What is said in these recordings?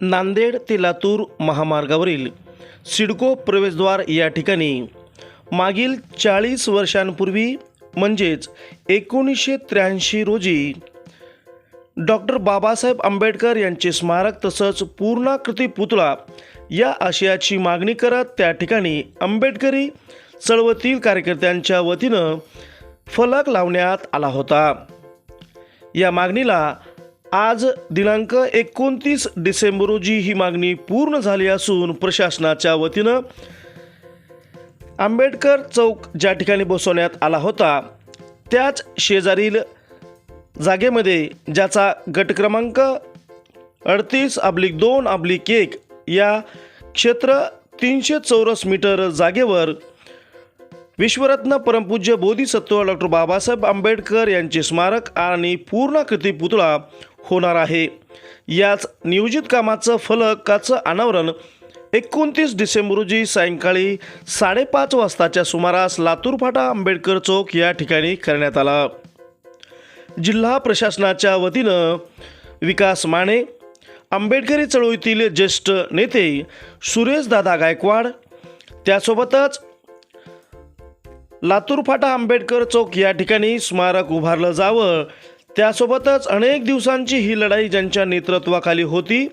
नांदेड ते लातूर महामार्गावरील सिडको प्रवेशद्वार या ठिकाणी मागील चाळीस वर्षांपूर्वी म्हणजेच एकोणीसशे त्र्याऐंशी रोजी डॉक्टर बाबासाहेब आंबेडकर यांचे स्मारक तसंच पूर्णाकृती पुतळा या आशयाची मागणी करत त्या ठिकाणी आंबेडकरी चळवळीतील कार्यकर्त्यांच्या वतीनं फलक लावण्यात आला होता. या मागणीला आज दिनांक एकोणतीस डिसेंबर रोजी ही मागणी पूर्ण झाली असून प्रशासनाच्या वतीनं आंबेडकर चौक ज्या ठिकाणी बसवण्यात आला होता त्याच शेजारील जागेमध्ये ज्याचा गट क्रमांक अडतीस अब्लिक दोन अब्लिक एक या क्षेत्र तीनशे चौरस मीटर जागेवर विश्वरत्न परमपूज्य बोधिसत्व डॉक्टर बाबासाहेब आंबेडकर यांचे स्मारक आणि पूर्णाकृती पुतळा होणार आहे. याच नियोजित कामाचं फलकाचं अनावरण एकोणतीस डिसेंबर रोजी सायंकाळी साडेपाच वाजताच्या सुमारास लातूर फाटा आंबेडकर चौक या ठिकाणी करण्यात आला. जिल्हा प्रशासनाच्या वतीनं विकास माने आंबेडकरी चळवळीतील ज्येष्ठ नेते सुरेशदादा गायकवाड त्यासोबतच लातूर फाटा आंबेडकर चौक या ठिकाणी स्मारक उभारलं जावं त्यासोबतच अनेक दिवसांची ही लढाई ज्यांच्या नेतृत्वाखाली होती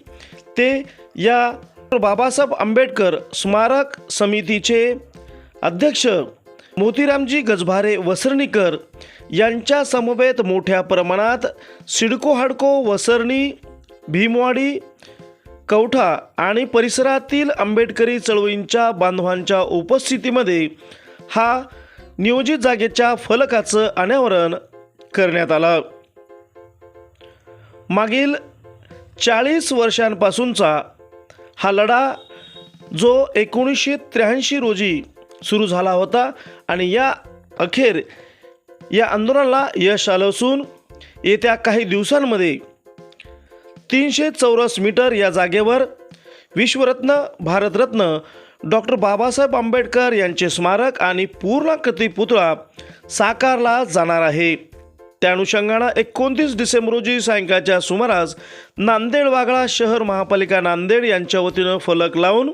ते या बाबासाहेब आंबेडकर स्मारक समितीचे अध्यक्ष मोतीरामजी गजभारे वसरणीकर यांच्या समवेत मोठ्या प्रमाणात सिडको हाडको वसरणी भीमवाडी कवठा आणि परिसरातील आंबेडकरी चळवळींच्या बांधवांच्या उपस्थितीमध्ये हा नियोजित जागेच्या फलकाचं अनावरण करण्यात आलं. मागील चाळीस वर्षांपासूनचा हा लढा जो एकोणीसशे त्र्याऐंशी रोजी सुरू झाला होता आणि या अखेर या आंदोलनाला यश आलं असून येत्या काही दिवसांमध्ये तीनशे चौरस मीटर या जागेवर विश्वरत्न भारतरत्न डॉक्टर बाबासाहेब आंबेडकर यांचे स्मारक आणि पूर्णाकृती पुतळा साकारला जाणार आहे. त्या अनुषंगानं एकोणतीस डिसेंबर रोजी सायंकाळच्या सुमारास नांदेड वागळा शहर महापालिका नांदेड यांच्या वतीनं फलक लावून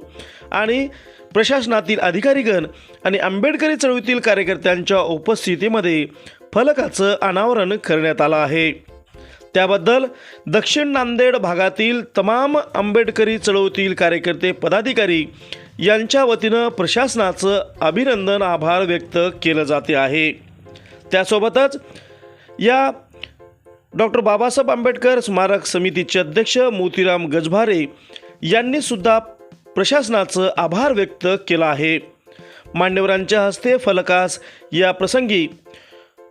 आणि प्रशासनातील अधिकारीगण आणि आंबेडकरी चळवळीतील कार्यकर्त्यांच्या उपस्थितीमध्ये फलकाचं अनावरण करण्यात आलं आहे. त्याबद्दल दक्षिण नांदेड भागातील तमाम आंबेडकरी चळवळीतील कार्यकर्ते पदाधिकारी यांच्या वतीनं प्रशासनाचं अभिनंदन आभार व्यक्त केलं जाते आहे. त्यासोबतच या डॉक्टर बाबासाहेब आंबेडकर स्मारक समितीचे अध्यक्ष मोतीराम गजभारे यांनी सुद्धा प्रशासनाचं आभार व्यक्त केला आहे. मान्यवरांच्या हस्ते फलकास या प्रसंगी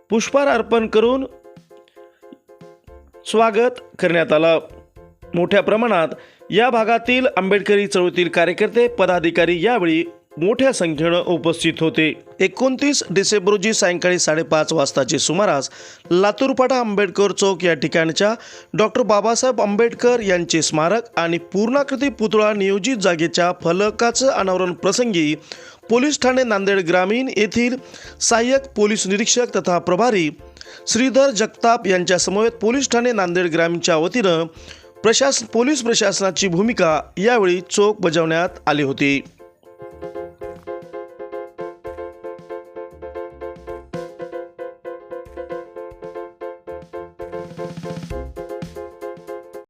पुष्पहार अर्पण करून स्वागत करण्यात आलं. मोठ्या प्रमाणात या भागातील आंबेडकरी चळवळीतील कार्यकर्ते पदाधिकारी यावेळी मोठ्या संख्येनं उपस्थित होते. एकोणतीस डिसेंबर रोजी सायंकाळी साडेपाच वाजताचे सुमारास लातूरपाटा आंबेडकर चौक या ठिकाणच्या डॉक्टर बाबासाहेब आंबेडकर यांचे स्मारक आणि पूर्णाकृती पुतळा नियोजित जागेच्या फलकाचं अनावरण प्रसंगी पोलीस ठाणे नांदेड ग्रामीण येथील सहाय्यक पोलीस निरीक्षक तथा प्रभारी श्रीधर जगताप यांच्यासमवेत पोलीस ठाणे नांदेड ग्रामीणच्या वतीनं प्रशासन पोलीस प्रशासनाची भूमिका यावेळी चोख बजावण्यात आली होती.